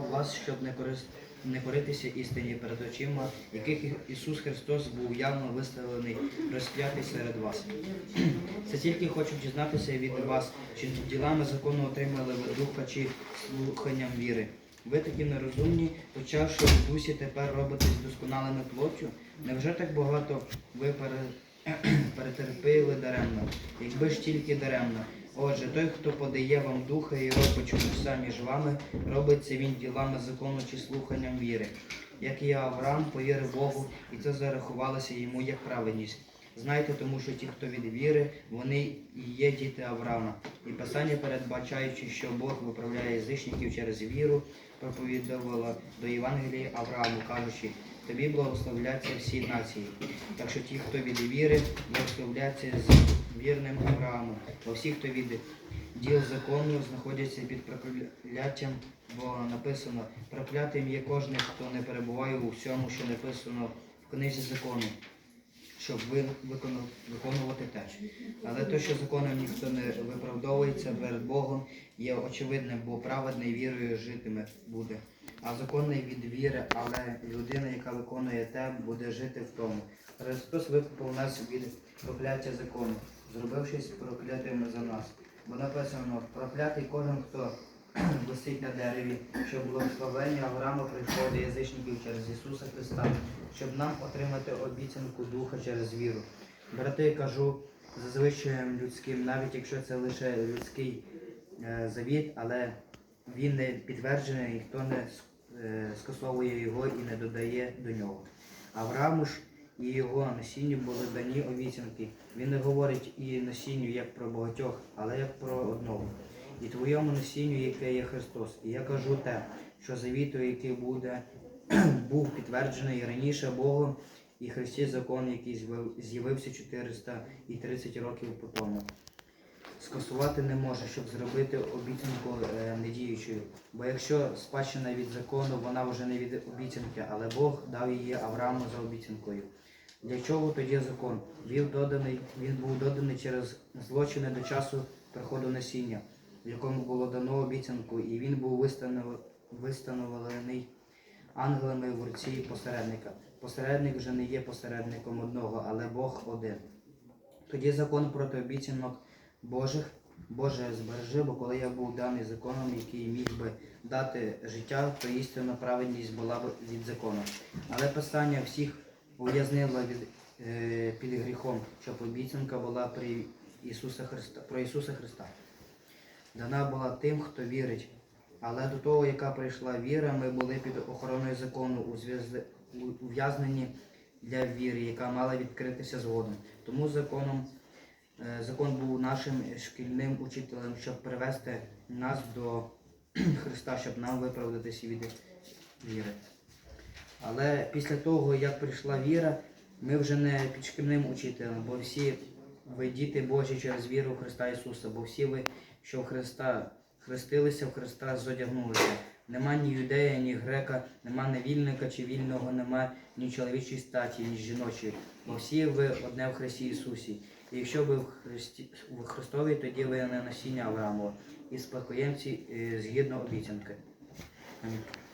вас, щоб не, корис... не коритися істині перед очима, яких Ісус Христос був явно виставлений, розп'ятий серед вас. Це тільки хочу дізнатися від вас, чи ділами закону отримали ви духа чи слуханням віри. Ви такі нерозумні, почавши в дусі, тепер робитесь досконалими плоттю. Невже так багато ви пере... перетерпили даремно? Якби ж тільки даремно. Отже, той, хто подає вам духа і робить чудеса між вами, робить це він ділами закону чи слуханням віри. Як і Авраам повірив Богу, і це зарахувалося йому як праведність. Знайте, тому що ті, хто від віри, вони і є діти Авраама. І Писання, передбачаючи, що Бог виправляє язичників через віру, проповідувало до Євангелії Аврааму, кажучи, тобі благословляться всі нації. Так що ті, хто від віри, благословляться з вірним Авраамом. Бо всі, хто від діл закону, знаходяться під прокляттям, бо написано, проклятим є кожен, хто не перебуває у всьому, що написано в книзі закону щоб виконувати те. Але те, що законом ніхто не виправдовується перед Богом, є очевидним, бо праведний вірою житиме буде. А законний від віри, але людина, яка виконує те, буде жити в тому. Христос викупив нас від прокляття закону, зробившись проклятими за нас. Бо написано, проклятий кожен, хто висить на дереві, щоб благословення Авраама прийшло до язичників через Ісуса Христа, щоб нам отримати обіцянку Духа через віру. Брати, кажу за звичаєм людським, навіть якщо це лише людський е, завіт, але він не підтверджений, ніхто не е, скасовує його і не додає до нього. Аврааму ж і його насінню були дані обіцянки. Він не говорить і насінню як про багатьох, але як про одного. І твоєму насінню, яке є Христос. І я кажу те, що завіту, який буде, був підтверджений раніше Богом і Христі закон, який з'явився 430 років по тому. Скасувати не може, щоб зробити обіцянку е, недіючою. Бо якщо спадщина від закону, вона вже не від обіцянки, але Бог дав її Аврааму за обіцянкою. Для чого тоді закон? Він, доданий, він був доданий через злочини до часу приходу насіння, в якому було дано обіцянку, і він був вистановлений ангелами в руці посередника. Посередник вже не є посередником одного, але Бог один. Тоді закон проти обіцянок Божих, Боже збережи, бо коли я був даний законом, який міг би дати життя, то істинна праведність була б від закону. Але Писання всіх ув'язнило е, під гріхом, щоб обіцянка була при Ісуса Христа, про Ісуса Христа. Дана була тим, хто вірить. Але до того, яка прийшла віра, ми були під охороною закону ув'язнені для віри, яка мала відкритися згодом. Тому законом, е, закон був нашим шкільним учителем, щоб привести нас до Христа, щоб нам виправдатися від віри. Але після того, як прийшла віра, ми вже не під шкільним учителем, бо всі ви діти Божі через віру в Христа Ісуса, бо всі ви, що в Христа хрестилися, в Христа зодягнулися. Нема ні юдея, ні грека, нема ні вільника чи вільного, нема ні чоловічої статі, ні жіночої. Бо всі ви одне в Христі Ісусі. І якщо ви в Христі в Христові, тоді ви не насіння Авраамова і спадкоємці е, згідно обіцянки. Амінь.